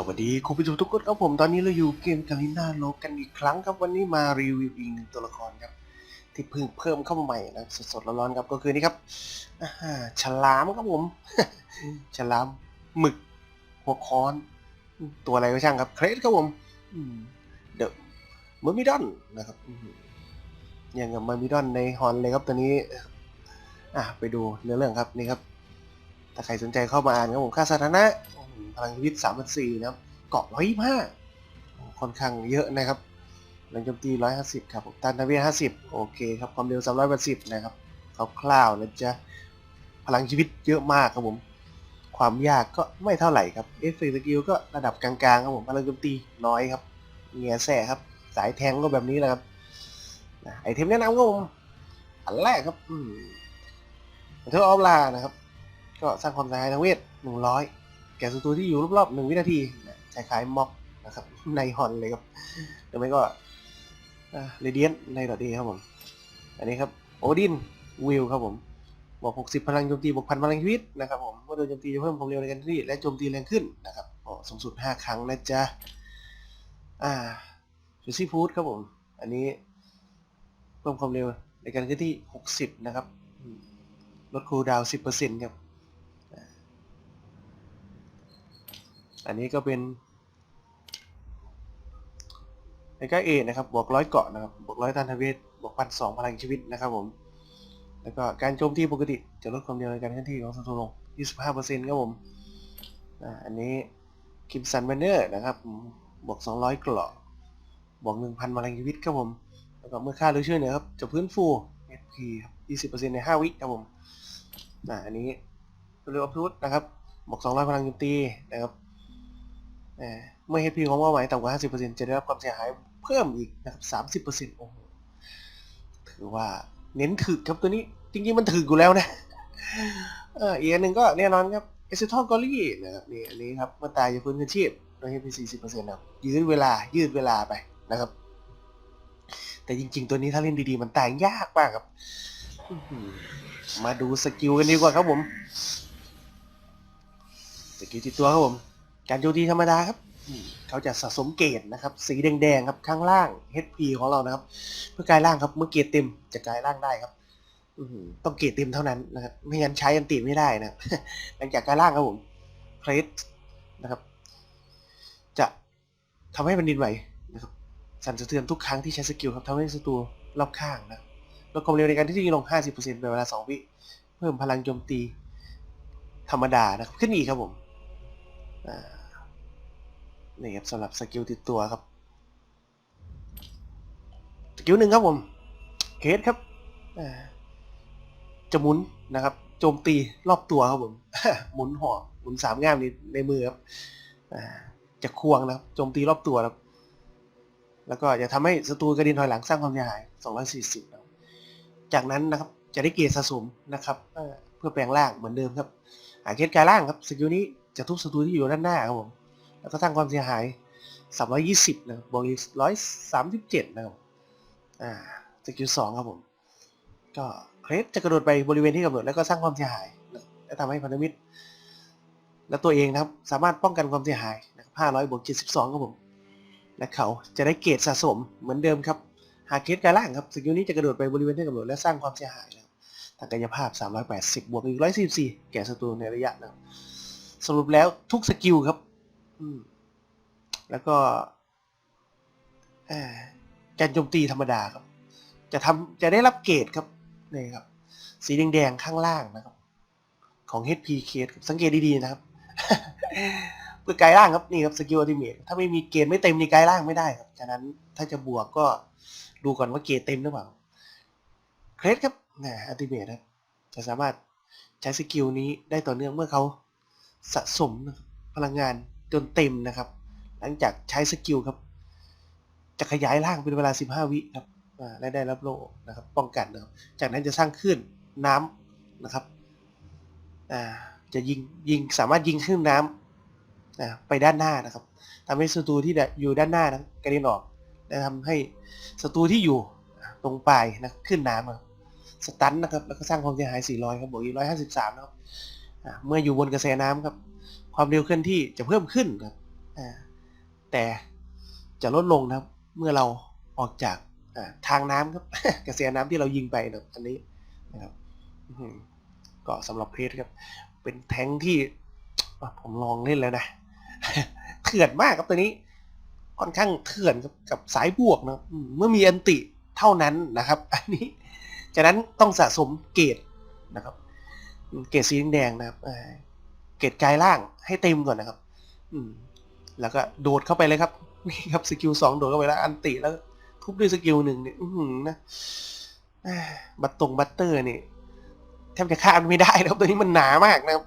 สวัสดีคุณผู้ชมทุกคนครับผมตอนนี้เราอยู่เกมกาลิน่าโลกันอีกครั้งครับวันนี้มารีวิวอีกหนึ่งตัวละครครับ ที่เพิ่งเพิ่มเข้ามาใหม่นะสดๆร้อนๆครับก็คือนี่ครับฉลามครับผม ฉลามหมึก หัวค้อน ตัวอะไรก็ช่างครับเครสครับผมเดอะเมอร์มิดอนนะครับอย่างกับเมอร์มิดอนในฮอนเลยครับตัวนี้ อะไปดูเนื้อเรื่องครับนี่ครับถ้าใครสนใจเข้ามาอ่านครับผมค่าสถานะ พลังชีวิตสามพันสี่นะครับ เกาะร้อยห้าค่อนข้างเยอะนะครับแรงโจมตีร้อยห้าสิบครับตันทวีห้าสิบโอเคครับ ความเร็วสามร้อยแปดสิบนะครับคร่าวๆนะจ๊ะ พลังชีวิตเยอะมากครับผม ความยากก็ไม่เท่าไหร่ครับ เอฟเฟกต์สกิลก็ระดับกลางๆครับผม พลังโจมตีน้อยครับเงียแส่ครับ สายแทงก็แบบนี้แหละครับไอเทมแนะนำครับผม อันแรกครับอืมเทอร์ออฟลานะครับ ก็สร้างความสายทางเวทหนึ่งร้อย แก่ศัตรูที่อยู่รอบๆหนึ่งวินาทีคล้ายๆม็อกนะครับในฮอนเลยครับหรือไม่ก็เรเดียนในดอทดีครับผม อันนี้ครับโอดินวิลครับผมบวก60 พลังโจมตีบวกพันพลังชีวิตนะครับผมเมื่อโดนโจมตีจะเพิ่มความเร็วในการเคลื่อนที่และโจมตีแรงขึ้นนะครับอ๋อสูงสุด 5 ครั้งนะจ๊ะ อ่าฟิซี่ฟูดครับผม อันนี้เพิ่มความเร็วในการเคลื่อนที่ 60 นะครับ ลดคูลดาวน์10%ครับ อันนี้ก็เป็นในก้าเอนะครับ บวกร้อยเกาะนะครับ บวกร้อยตันทเวทบวกพันสองพลังชีวิตนะครับผม แล้วก็การโจมตีปกติจะลดความเร็วในการเคลื่อนที่ของศัตรูลง 25%ครับผม อันนี้คิมสันแบนเนอร์นะครับ บวก 200 เกราะ บวก 1,000พลังชีวิตครับผม แล้วก็เมื่อค่าหรือช่วยเหนือครับ จะพื้นฟู SP ครับ 20%ใน 5 วิครับผมอันนี้เรืออัพทุตนะครับ บวก 200 พลังโจมตีนะครับ เมื่อ HP ของเป้าหมายต่ำกว่า 50%จะได้รับความเสียหายเพิ่มอีกนะครับ30%โอ้โหถือว่าเน้นถึกครับตัวนี้ จริงๆมันถึกอยู่แล้วนะเอออีกอันหนึ่งก็แน่นอนครับ e s ซ t o l g o r y นะครับนี่อันนี้ครับเมื่อตายจะฟื้นคืนชีพโดย HP 40%นะครับยืดเวลายืดเวลาไปนะครับ แต่จริง ๆ ตัวนี้ถ้าเล่นดีๆ มันตายยากมากครับ มาดูสกิลกันดีกว่าครับผม สกิลติดตัวครับผม การโจมตีธรรมดาครับเขาจะสะสมเกรดนะครับ สีแดงๆครับข้างล่าง HP ของเรานะครับ เพื่อกลายร่างครับเมื่อเกรดเต็มจะกลายร่างได้ครับอืต้องเกรดเต็มเท่านั้นนะครับไม่งั้นใช้อันติไม่ได้นะหลังจากกลายร่างครับผมเพลสนะครับ จะทำให้แผ่นดินไหวนะครับ สั่นสะเทือนทุกครั้งที่ใช้สกิลครับทำให้ศัตรูรอบข้างนะลดความเร็วในการที่ยิงลง 50%เป็นเวลา 2 วิเพิ่มพลังโจมตีธรรมดานะครับขึ้นอีกครับผมอ่า นี่ครับสำหรับสกิลติดตัวครับ สกิลหนึ่งครับผม เคสครับจะหมุนนะครับ โจมตีรอบตัวครับผม หมุนห่อหมุนสามง่ามในในมือครับจะควงนะครับ โจมตีรอบตัวครับ แล้วก็จะทำให้ศัตรูกระด็นถอยหลังสร้างความเสียหาย 240ครับจากนั้นนะครับจะได้เกียรติสะสมนะครับเพื่อแปลงร่างเหมือนเดิมครับ หาเคสกายล่างครับ สกิลนี้จะทุบศัตรูที่อยู่ด้านหน้าครับผม แล้วก็สร้างความเสียหาย 320 นะครับบวกอีก137 นะครับ อ่าสกิล2ครับผม ก็เครสจะกระโดดไปบริเวณที่กำหนดแล้วก็สร้างความเสียหาย และทำให้พันธมิตร และตัวเองนะครับ สามารถป้องกันความเสียหายนะครับ500บวก72 ครับผม และเขาจะได้เกรดสะสมเหมือนเดิมครับ หากเคสกายล่างครับสกิลนี้จะกระโดดไปบริเวณที่กำหนดและสร้างความเสียหายนะทางกายภาพ 380 บวกอีก 144 แก่ศัตรูในระยะนะครับสรุปแล้วทุกสกิลครับ แล้วก็การโจมตีธรรมดาครับ จะทำจะได้รับเกรดครับนี่ครับ สีแดงๆข้างล่างนะครับ ของ HP เคสสังเกตดีๆนะครับเพื่อไกลล่างครับนี่ครับสกิลอัติเมทถ้าไม่มีเกรดไม่เต็มนี่ไกลล่างไม่ได้ครับฉะนั้นถ้าจะบวกก็ดูก่อนว่าเกรดเต็มหรือเปล่าเครสครับนะอัติเมทครับจะสามารถใช้สกิลนี้ได้ต่อเนื่องเมื่อเขาสะสมพลังงาน จนเต็มนะครับ หลังจากใช้สกิลครับ จะขยายร่างเป็นเวลา 15 วิครับและได้รับโล่นะครับ ป้องกันนะครับ จากนั้นจะสร้างคลื่นน้ำนะครับจะยิงยิงสามารถยิงคลื่นน้ำอ่าไปด้านหน้านะครับทำให้ศัตรูที่อยู่ด้านหน้านะกระเด็นออกและทำให้ศัตรูที่อยู่ตรงปลายนะขึ้นน้ำครับสตันนะครับแล้วก็สร้างความเสียหาย 400 ครับบวกอีก153 นะครับเมื่ออยู่บนกระแสน้ำครับ ความเร็วเคลื่อนที่จะเพิ่มขึ้นครับแต่จะลดลงนะครับ เมื่อเราออกจากทางน้ำครับกระแสน้ำที่เรายิงไปนะอันนี้นะครับก็สำหรับเพจครับ เป็นแท้งที่ผมลองเล่นแล้วนะเถื่อนมากครับตัวนี้ ค่อนข้างเถื่อนกับกับสายบวกนะเมื่อมีอันติเท่านั้นนะครับ อันนี้จากนั้นต้องสะสมเกรดนะครับ เกรดสีแดงนะครับ เกรดกายล่างให้เต็มก่อนนะครับ อืม แล้วก็โดดเข้าไปเลยครับ นี่ครับสกิลสองโดดเข้าไปแล้ว อันติแล้วทุบด้วยสกิลหนึ่งเนี่ยอื้อหือนะบัตตรงบัตเตอร์นี่แทบจะฆ่ามันไม่ได้นะครับตัวนี้มันหนามากนะครับ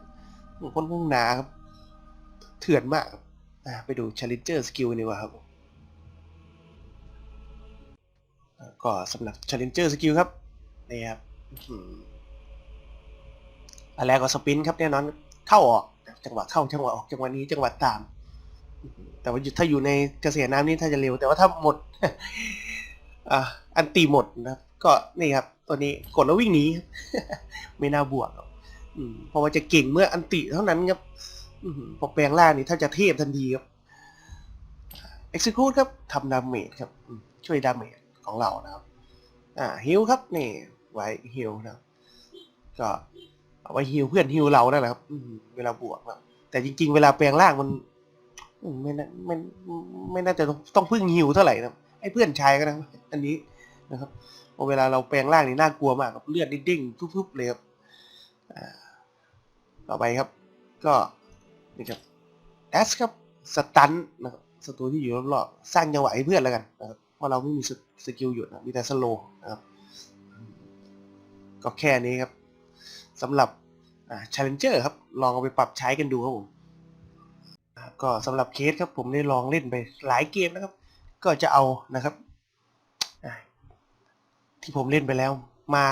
คนพวกหนาครับ เถื่อนมากอ่าไปดู Challenger Skill ดีกว่าครับก็สำหรับ Challenger Skill ครับนี่ครับอื้อหืออันแรกก็สปินครับแน่นอน เข้าออก จังหวะเข้าจังหวะออกจังหวะนี้จังหวะตาม แต่ว่าถ้าอยู่ในกระแสน้ำนี่ถ้าจะเร็ว แต่ว่าถ้าหมดอันตีหมดนะครับ ก็นี่ครับ ตัวนี้กดแล้ววิ่งหนีไม่น่าบวกหรอกอืมเพราะว่าจะเก่งเมื่ออันติเท่านั้นครับพอแปลงร่างนี่ถ้าจะเทพทันทีครับ execute ครับทำดาเมจครับ ช่วยดาเมจของเรานะครับ อ่าฮิลครับนี่ไว้ฮิลนะก็ เอาไว้ฮิลเพื่อนฮิลเรานั่นแหละครับอืมเวลาบวกนะแต่จริง ๆ เวลาแปลงร่างมันอืมไม่น่าไม่ไม่น่าจะต้องต้องพึ่งฮิวเท่าไหร่นะไอ้เพื่อนชายก็นะอันนี้นะครับพอเวลาเราแปลงร่างนี่น่ากลัวมากครับเลือดนี่เดิ้งทุบๆเลยครับอ่าต่อไปครับ ก็นี่ครับแอสครับสตันนะครับศัตรูที่อยู่รอบๆสร้างจังหวะให้เพื่อนแล้วกันนะครับเพราะเราไม่มีสสกิลหยุดนะมีแต่สโลนะครับ ก็แค่นี้ครับ สำหรับอ่า Challenger ครับ ลองเอาไปปรับใช้กันดูครับผมก็สำหรับเคสครับผมได้ลองเล่นไปหลายเกมนะครับ ก็จะเอานะครับ ที่ผมเล่นไปแล้วมา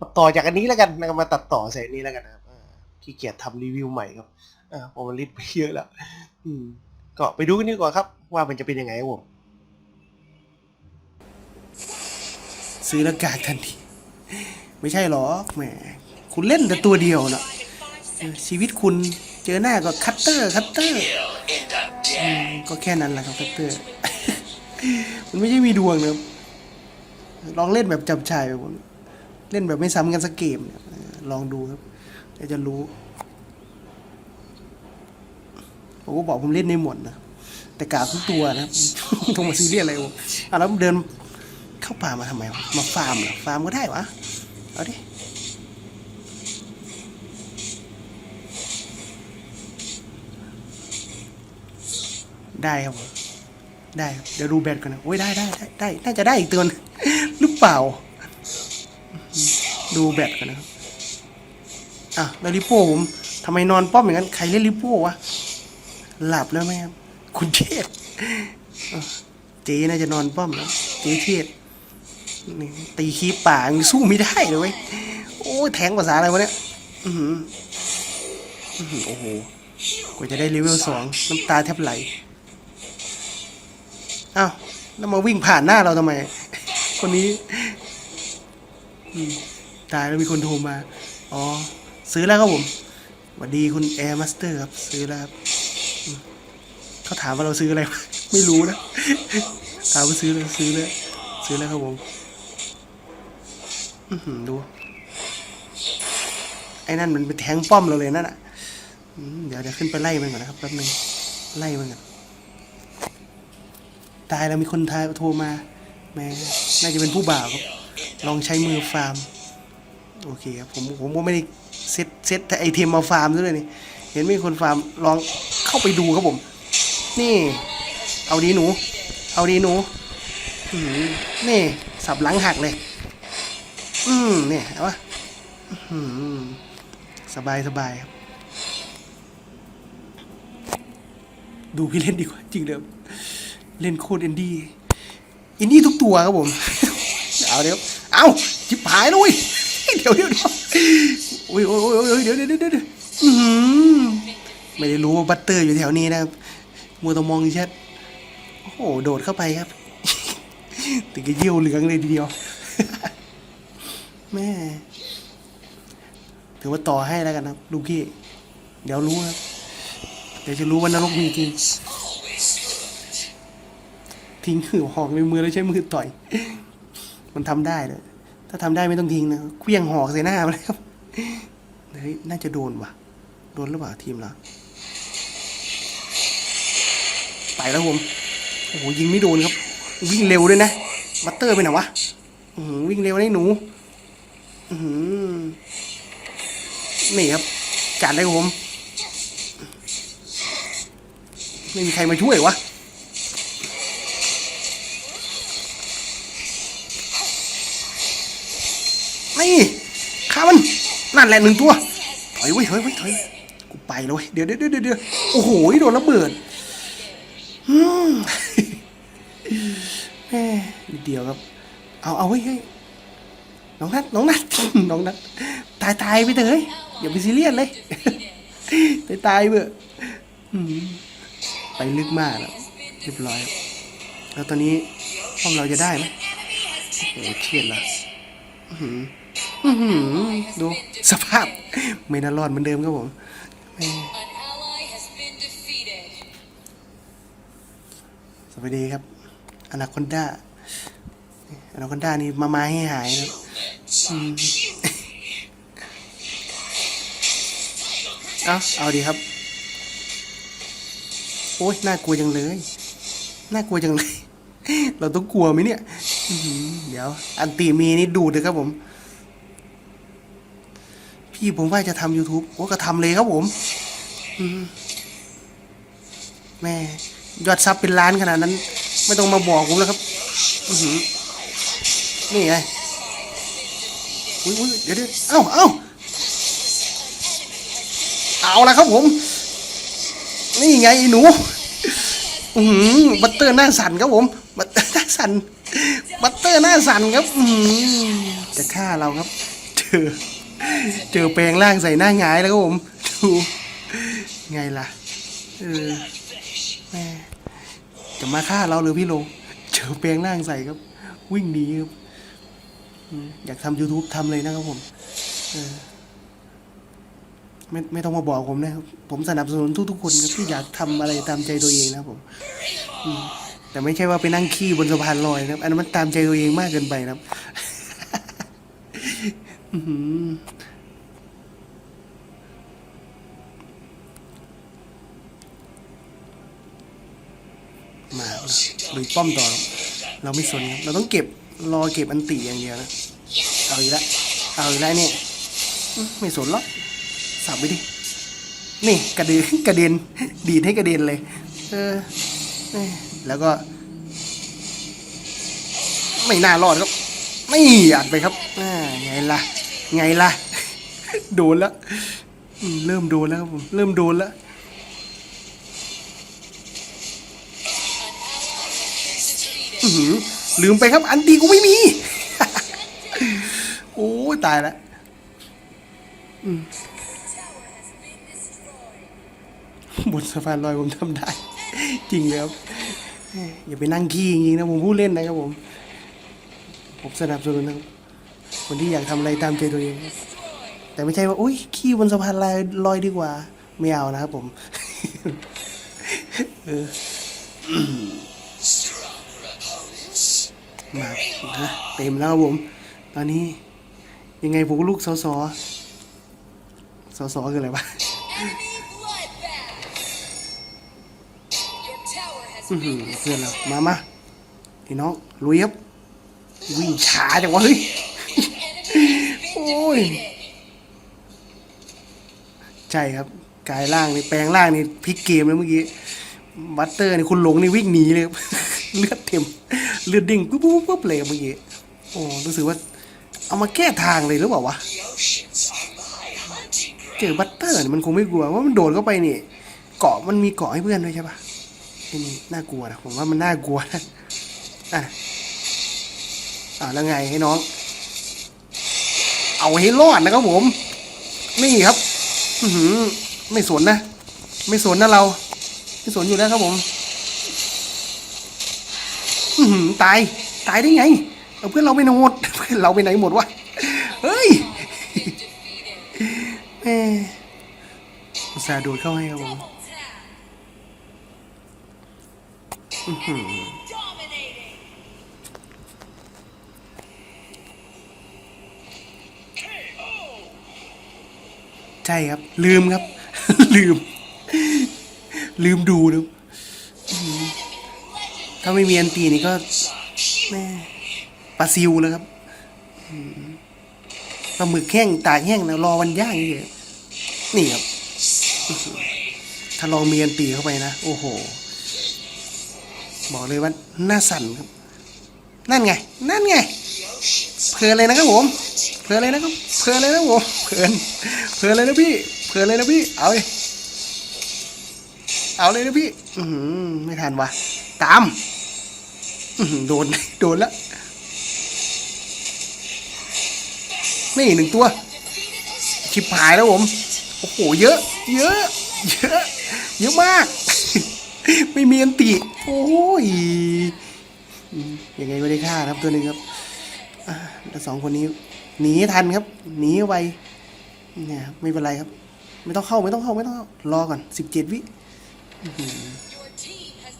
มาต่อจากอันนี้แล้วกันนะครับมาตัดต่อใส่นี้แล้วกันนะครับขี้เกียจทำรีวิวใหม่ครับอผมมันล่นไปเยอะแล้วก็ไปดูกันดีกว่าครับ ว่ามันจะเป็นยังไงครับผมซื้อแล้วกากทันที ไม่ใช่หรอแหมคุณเล่นแต่ตัวเดียวนะชีวิตคุณเจอหน้าก็คัตเตอร์คัตเตอร์ก็แค่นั้นแหละครับคัตเตอร์ มันไม่ใช่มีดวงนะลองเล่นแบบจับชายไปผมเล่นแบบไม่ซ้ำกันสักเกมเนี่ยลองดูครับเดี๋ยวจะรู้ผมก็บอกผมเล่นในหมดนะแต่กาทุกตัวนะครับต้องมาซีเรียสอะไรวะอะแล้วเดินเข้าป่ามาทำไมวะมาฟาร์มเหรอฟาร์มก็ได้วะ เอาดิได้ครับได้เดี๋ยวดูแบตก่อนนะโอ้ยได้ได้ได้ได้ น่าจะได้อีกตัวนึงหรือเปล่า ดูแบตก่อนนะครับอะแล้วลิโป้ผมทำไมนอนป้อมอย่างนั้น ใครเล่นลิโป้วะ หลับแล้วไหมครับ คุณเชษเจ๊น่าจะนอนป้อมแล้วเจ๊เชษ ตีคีบป่างสู้ไม่ได้เลยเว้ยโอ้ยแทงภาษาอะไรวะเนี่ยอือโอ้โหกว่าจะได้เลเวลสองน้ำตาแทบไหลอ้าวแล้วมาวิ่งผ่านหน้าเราทำไม คนนี้ตายแล้วมีคนโทรมา อ๋อ ซื้อแล้วครับผมสวัสดีคุณแอร์มาสเตอร์ครับ ซื้อแล้วครับเขาถามว่าเราซื้ออะไร ไม่รู้นะ ถามว่าซื้อเลยซื้อเลยซื้อแล้วครับผม ดู ไอ้นั่นมันไปแทงป้อมเราเลยนั่นอะเดี๋ยวเดี๋ยวขึ้นไปไล่มันก่อนนะครับแป๊บนึงไล่มันก่อนตายแล้วมีคนทายโทรมาแม่น่าจะเป็นผู้บ่าวครับลองใช้มือฟาร์ม โอเคครับผมผมก็ไม่ได้เซตเซตไอเทมมาฟาร์มด้วยนี่เห็นมีคนฟาร์มลองเข้าไปดูครับผม นี่ เอาดีหนู เอาดีหนูนี่สับหลังหักเลย อืมเนี่ยเอาวะอืมสบายสบายครับ ดูพี่เล่นดีกว่า จริงเดิมเล่นโคตรอินดี้อินดี้ทุกตัวครับผม เอาเดี๋ยว เอาจิบหายแล้วเว้ยเดี๋ยวเดี๋ยวเดี๋ยวโอ้ยโอ้ยโอ้ยโอ้ยเดี๋ยวเดี๋ยวเดี๋ยวเดี๋ยวอื้อหือไม่ได้รู้ว่าบัตเตอร์อยู่แถวนี้นะครับมัวแต้องมองแชทโอ้โห โดดเข้าไปครับติดกระเยี่ยวเหลืองเลยทีเดียว แม่ถือว่าต่อให้แล้วกันนะลูกพี่เดี๋ยวรู้ครับเดี๋ยวจะรู้ว่านรกมีจริงทิ้งหือหอกในมือแล้วใช้มือต่อย มันทำได้เลยถ้าทำได้ไม่ต้องทิ้งนะเคลี้ยงหอกใส่หน้ามันเลยครับเฮ้ยน่าจะโดนว่ะ โดนหรือเปล่าทีมเราไปแล้วผมโอ้โหยิงไม่โดนครับ วิ่งเร็วด้วยนะบัตเตอร์ไปไหนวะวิ่งเร็วนะไอ้หนู นี่ครับ จัดเลยครับผม ไม่มีใครมาช่วยวะนี่ฆ่ามัน นั่นแหละหนึ่งตัว ถอยเว้ยถอยเว้ยถอยกูไปแล้วเว้ย เดี๋ยวเดี๋ยวเดี๋ยวโอ้โห โดนระเบิดอืมแม่เดียวครับ เอา เอาเฮ้ยเฮ้ย น้องนัทน้องนัทน้องนัทตายตายไปเถอะเฮ้ยอย่าไปซีเรียสเลย ตายตายไปเถอะอืมไปลึกมากแล้วเรียบร้อย แล้วตอนนี้ห้องเราจะได้ไหมโอ้โหเครียดละอืออือดูสภาพ ไม่น่ารอดเหมือนเดิมครับผมสวัสดีครับอนาคอนด้าอนาคอนด้านี่มามาให้หายนะ อืมเอาเอาดีครับ โอ้ยน่ากลัวจังเลย น่ากลัวจังเลย เราต้องกลัวไหมเนี่ยเดี๋ยว อันตีมีนี่ดูดเลยครับผม พี่ผมว่าจะทำ YouTube โอ้ก็ทำเลยครับผมแม่ ยอดซับเป็นล้านขนาดนั้น ไม่ต้องมาบอกผมแล้วครับนี่ไง อุ้ยอุ้ยเดี๋ยวเดี๋ยวเอ้าเอ้าเอาละครับผม นี่ไงไอหนูอือหือบัตเตอร์หน้าสั่นครับผม บัตเตอร์หน้าสั่นบัตเตอร์หน้าสั่นครับอือหือจะฆ่าเราครับ เจอ เจอแปลงร่างใส่หน้าหงายแล้วครับผมดูไงล่ะเออแม่จะมาฆ่าเราหรือพี่โล เจอแปลงร่างใส่ครับ วิ่งหนีครับ อยากทำ YouTube ทำเลยนะครับผมไม่ไม่ต้องมาบอกผมนะครับ ผมสนับสนุนทุกๆคนครับที่อยากทำอะไรตามใจตัวเองนะครับผมแต่ไม่ใช่ว่าไปนั่งขี้บนสะพานลอยนะครับ อันนั้นมันตามใจตัวเองมากเกินไปนะครับอื้อหือมาลุยป้อมต่อ เราไม่สนครับ เราต้องเก็บ รอเก็บอันติอย่างเดียวนะ เอาอีกแล้วเอาอีกแล้วเนี่ยไม่สนหรอกสับไปดิ นี่กระเด็นกระเด็น ดีดให้กระเด็นเลย เออ แล้วก็ ไม่น่ารอดครับ ไม่อัดไปครับอ่าไงล่ะ ไงล่ะ โดนแล้ว เริ่มโดนแล้วครับผม เริ่มโดนแล้วอื้อหือ ลืมไปครับ อันดีกูไม่มี โอ้ตายแล้วบนสะพานลอยผมทำได้ จริงเลยครับอย่าไปนั่งขี้จริงๆนะผมพูดเล่นนะครับผม ผมสนับสนุนนะครับคนที่อยากทำอะไรตามใจตัวเอง แต่ไม่ใช่ว่าอุ้ยขี้บนสะพานลอยลอยดีกว่า ไม่เอานะครับผม เออ มานะเต็มแล้วครับผม ตอนนี้ยังไงผมลูกสอสอสอสอคืออะไรวะอื้อหือ been เพื่อนเรามามาไอ้น้องลุยครับวิ่งช้าจังวะเฮ้ยโอ้ยใช่ครับกายล่างนี่แปลงล่างนี่พลิกเกมเลยเมื่อกี้บัตเตอร์นี่คุณหลงนี่วิ่งหนีเลยครับ เลือดเต็มเลือดดิ่งปุ๊บปุ๊บปุ๊บเลยเมื่อกี้โอ้รู้สึกว่าเอามาแก้ทางเลยหรือเปล่าวะเจอบัตเตอร์นี่มันคงไม่กลัวว่ามันโดดเข้าไปนี่เกาะมันมีเกาะให้เพื่อนด้วยใช่ปะนี่น่ากลัวนะผมว่ามันน่ากลัวนะอะอ่าแล้วไงให้น้อง เอาให้รอดนะครับผม นี่ครับ อือหือไม่สนนะ ไม่สนนะเรา ไม่สนอยู่แล้วครับผม อือหือ ตาย ตายได้ไงเอาเพื่อนเราไปไหนหมดเพื่อนเราไปไหนหมดวะเฮ้ยแม่อุตส่าห์โดดเข้าให้ครับผมใช่ครับ ลืมครับ ลืม ลืมดูนะ ถ้าไม่มีอันตีนี่ก็แม่ปลาซิวแล้วครับปลาหมึกแห้งตากแห้งนะรอวันย่างนี่เลยนี่ครับ ถ้าลองมีอันตีเข้าไปนะ โอ้โห บอกเลยว่าหน้าสั่นครับ นั่นไง นั่นไง เพลินเลยนะครับผม เพลินเลยนะครับ เพลินเลยนะผม เพลิน เพลินเลยนะพี่ เพลินเลยนะพี่ เอาเลยเอาเลยนะพี่ อืไม่ทันวะตาม โดน โดนแล้วนี่หนึ่งตัว ชิบหายแล้วผม โอ้โห เยอะ เยอะ เยอะ เยอะมาก ไม่มีอันติ โอ้ยอืมยังไงไม่ได้ฆ่านะครับตัวหนึ่งครับอ่าแล้วสองคนนี้ หนีทันครับ หนีไวเนี่ยครับไม่เป็นไรครับ ไม่ต้องเข้าไม่ต้องเข้าไม่ต้องเข้ารอก่อนสิบเจ็ดวิ Your team has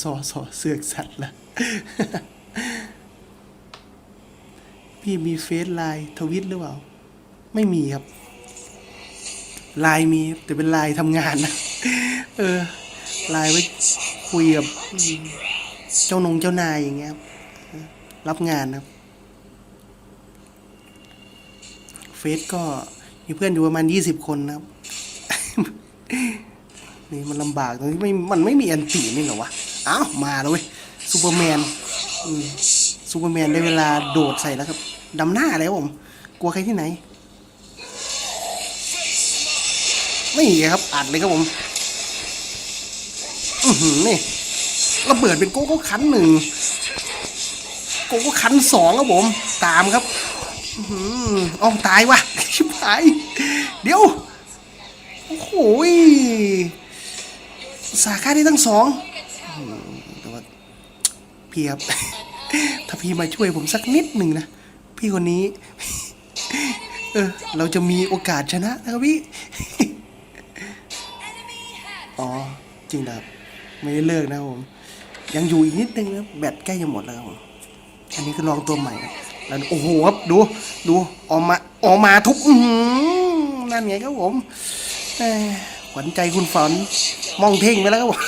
สอสอเสือกสัตว์ละพี่มีเฟซไลน์ทวิตหรือเปล่า ไม่มีครับไลน์มีแต่เป็นไลน์ทำงานนะเออไลน์ไว้คุยกับเจ้านงเจ้านายอย่างเงี้ยครับรับงานนะครับเฟซก็มีเพื่อนอยู่ประมาณยี่สิบคนนะครับ นี่มันลำบากตรงที่ไม่มันไม่มีอันตีนี่เหรอวะอ้าวมาแล้วเว้ยซูเปอร์แมนอืมซูเปอร์แมนได้เวลาโดดใส่แล้วครับดำหน้าแล้วผมกลัวใครที่ไหนนี่ครับอัดเลยครับผมอือหือนี่ระเบิดเป็นโกโก้คันหนึ่งโกโก้คันสองครับผม ตามครับอือหือเอตายวะชิบหายเดี๋ยว โอ้โห สาขาได้ทั้งสองอืมแต่ว่าพี่ครับ ถ้าพี่มาช่วยผมสักนิดหนึ่งนะ พี่คนนี้ เออ เราจะมีโอกาสชนะนะครับพี่ อ๋อ จริงนะครับ ไม่ได้เลิกนะครับผม ยังอยู่อีกนิดนึงนะแบตใกล้จะหมดแล้วครับผม อันนี้คือลองตัวใหม่ครับแล้วโอ้โหครับดู ดูออกมาออกมาทุกอือหือนั่นไงครับผมแหม่ขวัญใจคุณฝัน มองเท่งไปแล้วครับผม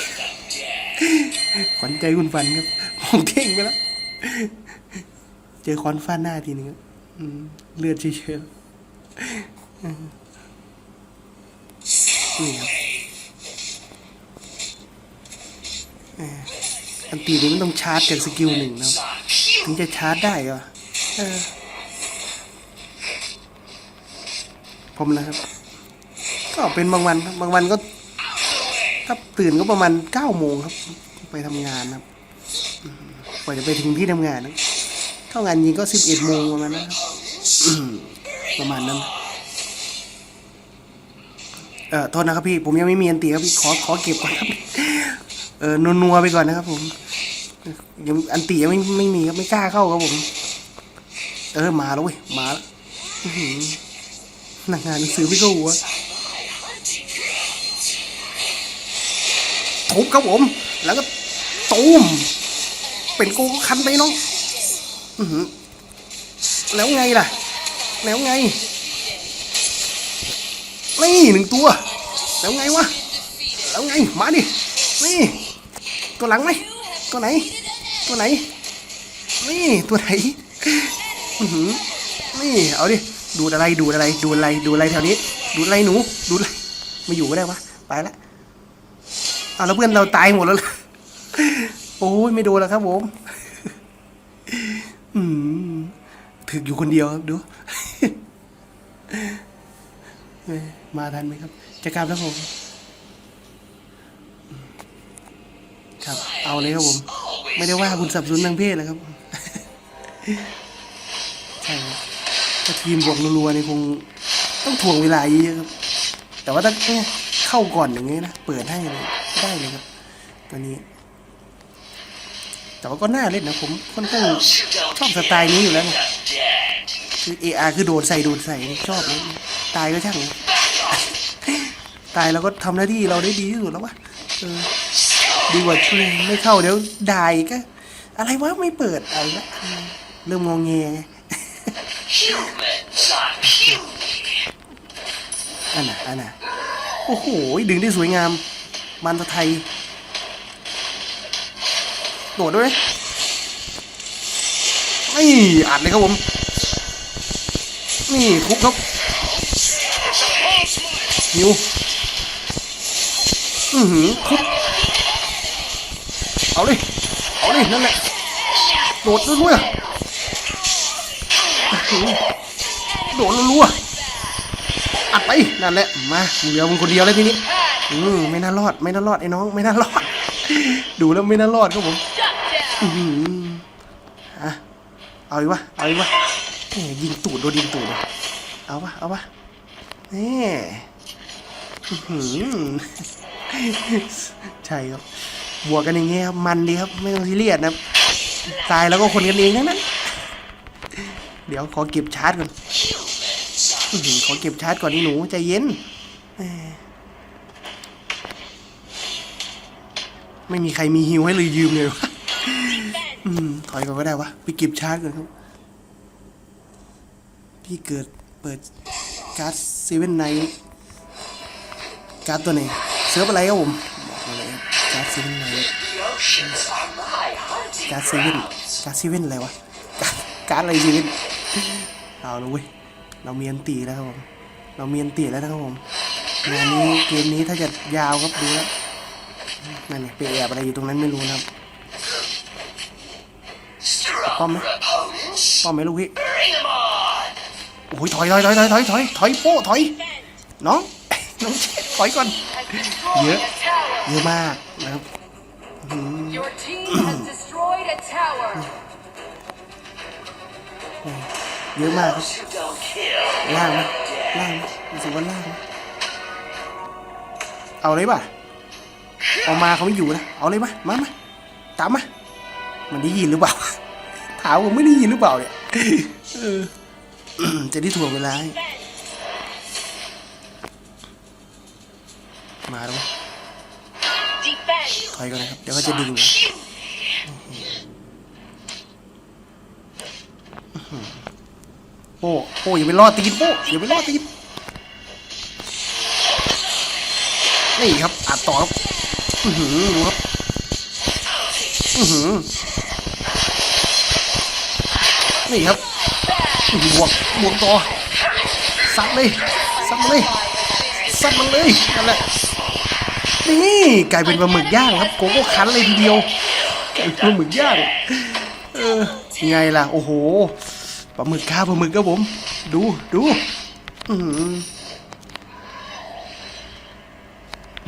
ขวัญใจคุณฝันครับ มองเท่งไปแล้ว เจอคอนฟาดหน้าทีนึงครับเลือดเฉยๆนี่ครับอันตีนี้มันต้องชาร์จจากสกิลหนึ่งนะครับถึงจะชาร์จได้เหรอผมนะครับ ก็เป็นบางวัน บางวันก็ ถ้าตื่นก็ประมาณเก้าโมงครับ ไปทำงานครับกว่าจะไปถึงที่ทำงานนะเข้างานยิงก็สิบเอ็ดโมงประมาณนั้นครับประมาณนั้นเอ่อโทษนะครับพี่ผมยังไม่มีอันตีครับพี่ขอขอเก็บก่อนครับเออนัวๆไปก่อนนะครับ ผมยังอันตียังไม่ไม่มีครับไม่กล้าเข้าครับผม เออมาแล้วเว้ยมาแล้วหนักงานหนังสือไม่เข้าหัว ทุบครับผม แล้วก็ตูมเป็นกูก็คันไปน้องอแล้วไงล่ะ แล้วไง นี่หนึ่งตัว แล้วไงวะ แล้วไง มาดิ นี่ ตัวหลังไหม ตัวไหน ตัวไหน นี่ ตัวไหนอือหือนี่ เอาดิ ดูอะไร ดูอะไร ดูอะไร ดูอะไรแถวนี้ ดูอะไรหนู ดูอะไร ไม่อยู่ก็ได้วะ ไปละ เอาแล้วเพื่อนเราตายหมดแล้วเหรอโอ้ยไม่โดนแล้วครับผมอืมถึกอยู่คนเดียวครับดู มาทันไหมครับ จะกลับแล้วผม ครับ เอาเลยครับผม ไม่ได้ว่าคุณสับสนทางเพศนะครับใช่ครับถ้าทีมบวกรัวๆนี่คงต้องถ่วงเวลาเยอะครับ แต่ว่าถ้าเนี่ยเข้าก่อนอย่างงี้นะ เปิดให้เลย ได้เลยครับ ตัวนี้ แต่ว่าก็น่าเล่นนะผมค่อนข้างชอบสไตล์นี้อยู่แล้วนะคือ AR คือโดนใส่โดนใส่ชอบเลยตายก็ช่างตายเราก็ทำหน้าที่เราได้ดีที่สุดแล้ววะดีกว่าช่วยไม่เข้าเดี๋ยวด่าอีกก็อะไรวะไม่เปิดอะไรละเริ่มงงเงไงอันน่ะอันน่ะโอ้โห ดึงได้สวยงาม มันตะไทยโดดด้วยไมนี่อัดเลยครับผม นี่ทุบครับนิวอือหือทุบเอาเลยเอาเลยนั่นแหละโดดด้วยโดดรัวๆอัดไปนั่นแหละมาเหลือมึงคนเดียวแล้วทีนี้ อืมไม่น่ารอดไม่น่ารอดไอ้น้องไม่น่ารอด ดูแล้วไม่น่ารอดครับผม Shut down. อื้อหืออะเอาอีกวะเอาอีกวะแหมยิงตูดโดนยิงตูดเอาปะเอาปะนี่หใช่ครับบวกกันอย่างเงี้ยครับมันดีครับไม่ต้องซีเรียสนะตายแล้วก็คนกันเองทั้งนั้นเดี๋ยวขอเก็บชาร์จก่อนขอเก็บชาร์จก่อนนี่หนูใจเย็นแหม ไม่มีใครมีฮิวให้เลยยืมเลยวะอืมถอยก่อนก็ได้วะไปเก็บชาร์จก่อนครับ พี่เกิดเปิดการ์ดเซเว่นไนการ์ดตัวไหนเซิร์ฟอะไรครับผมบอกมาเลยการ์ดเซเว่นไนการ์ดเซเว่นการ์ดเซเว่นอะไรวะการ์ดการ์ดอะไรเซเว่นเอาละเว้ยเรามีอันตีแล้วครับผมเรามีอันตีแล้วนะครับผมงานนี้เกมนี้ถ้าจะยาวครับดูแล้ว นั่นไงไปแอบอะไรอยู่ตรงนั้นไม่รู้นะครับป้อมไหมป้อมไหมลูกพี่โอ้ยถอยถอยถอยถอยถอยถอยถอยโป้ถอยน้องน้องถอยก่อน Has destroyed Yeah. a tower. เยอะมากนะครับเยอะมากล่างไหมล่างไหมรู้สึกว่าล่างไหมเอาเลยป่ะ เอามาเขาไม่อยู่นะ เอาเลยป่ะมามาตามมา มันได้ยินหรือเปล่า ถามผมไม่ได้ยินหรือเปล่าเนี่ยจะได้ถ่วงเวลามาแล้ววะ Defend. ถอยก่อนนะครับ เดี๋ยวเขาจะดึงนะโป้โป้อย่าไปรอดตีนโป้อย่าไปรอดตีน นี่ครับอัดต่อครับอือหือดูครับอือหือนี่ครับบวกบวกต่อซัดเลยซัดเลยซัดมันเลยนั่นแหละนี่กลายเป็นปลาหมึกย่างครับโกโก้คันเลยทีเดียวกลายเป็นปลาหมึกย่างเออไงล่ะโอ้โหปลาหมึกข้าวปลาหมึกครับผม ดูดูอือหือ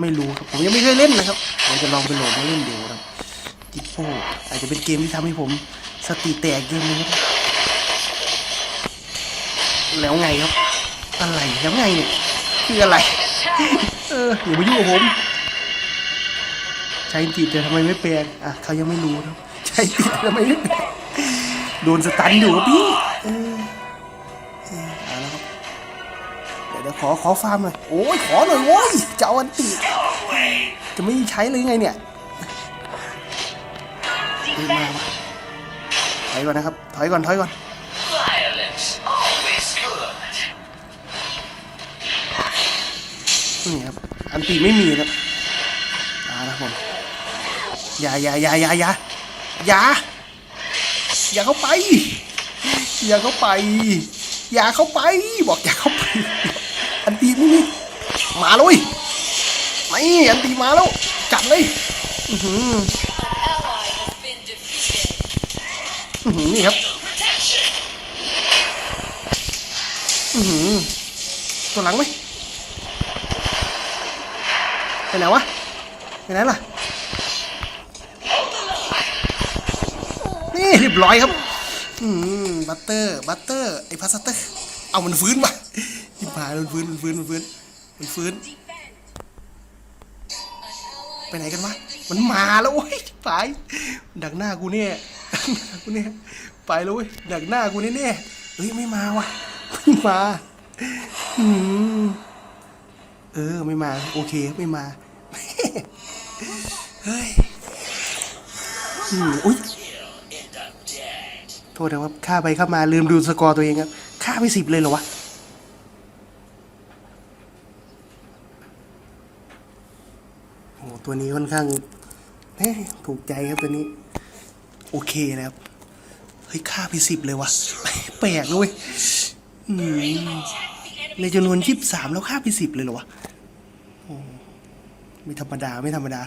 ไม่รู้ครับผมยังไม่เคยเล่นนะครับผมจะลองไปโหลดมาเล่นดูครับจิปโป้อาจจะเป็นเกมที่ทำให้ผมสติแตกเกมนึงครับแล้วไงครับ อะไรแล้วไงเนี่ยคืออะไร เอออย่ามายุ่งกับผมใช้จิตแต่ทำไมไม่แปลงอะเขายังไม่รู้ครับใช้จิตทำไมไม่แปลงโดนสตันอยู่ครับพี่ ดี๋ยวขอขอฟาร์มหน่อยโอ้ยขอหน่อยโว้ยจะเอาอันติจะไม่ใช้เลยไงเนี่ยเฮ้ยมาถอยก่อนนะครับถอยก่อนถอยก่อนนี่ครับอันติไม่มีครับเอาละผมอย่าอย่าอย่าอย่าอย่าอย่าอย่าเข้าไป อย่าเข้าไป อย่าเข้าไป บอกอย่าเข้าไป มาเลยไม่อันตีมาแล้ว จัดเลยอือหืออือหือนี่ครับอือหือตัวหลังไหมไปไหนวะไปไหนล่ะ นี่เรียบร้อยครับอืมบัตเตอร์ บัตเตอร์ ไอ้พาสเตอร์ เอามันฟื้นว่ะทิพายมันฟื้นมันฟื้นมันฟื้น มันฟื้น ไปไหนกันวะ มันมาแล้วเว้ยทิพาย ดักหน้ากูเนี่ยดักหน้ากูเนี่ย ไปแล้วเว้ย ดักหน้ากูแน่ๆเฮ้ยไม่มาวะไม่มาอืมเออไม่มา โอเคไม่มา เฮ้ยอืมอุ้ยโทษนะครับค่าไปเข้ามาลืมดูสกอร์ตัวเองครับค่าไปสิบเลยเหรอวะ โอ้โห ตัวนี้ค่อนข้างเฮ้ถูกใจครับตัวนี้ โอเคนะครับ เฮ้ย ค่าไปสิบเลยวะแปลกเลยในจำนวนยี่สิบสามแล้วค่าไปสิบเลยเหรอวะโอไม่ธรรมดา ไม่ธรรมดา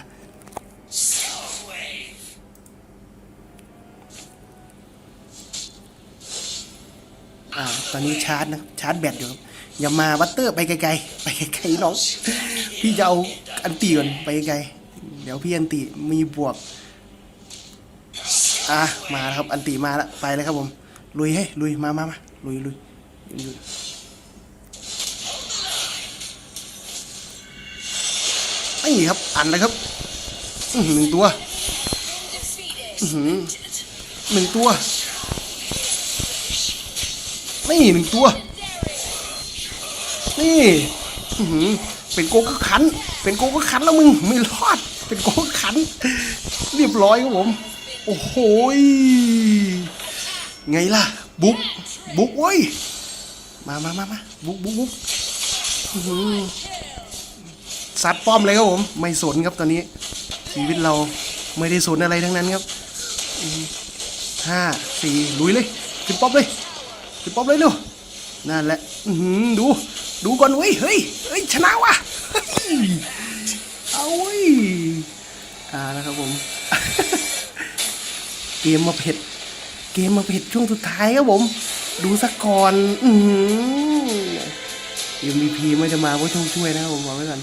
อ่า ตอนนี้ชาร์จนะ ชาร์จแบตอยู่ครับ อย่ามาวัตเตอร์ไปไกลๆ ไปไกลๆน้อง พี่จะเอา อันตีก่อนไปไกลเดี๋ยวพี่อันตีมีบวก อะมาแล้วครับ อันตีมาแล้วไปเลยครับผม ลุยให้ลุยมามามาลุยลุยลุยนี่ครับอันเลยครับอือหนึ่งตัวอือหนึ่งตัวนี่หนึ่งตัว นี่อือเป็นโกก็ขัน เป็นโกก็ขันแล้วมึงไม่รอด เป็นโกก็ขัน เรียบร้อยครับผม โอ้โหไงล่ะ บุกบุกเว้ยมามามามาบุกบุกบุกอื้อหือซัดป้อมเลยครับผม ไม่สนครับตอนนี้ ชีวิตเราไม่ได้สนอะไรทั้งนั้นครับห้าสี่ลุยเลยขึ้นป้อมเลยขึ้นป้อมเลยเร็วนั่นแหละดู ดูก่อนเว้ยเฮ้ยเฮ้ยชนะว่ะ เอาเว้ยอ่านะครับผม เกมมาเผ็ด เกมมาเผ็ดช่วงสุดท้ายครับผม ดูสักก่อน อือหือ MVP ไม่จะมาเพราะช่วงช่วยนะครับผมบอกไว้ก่อน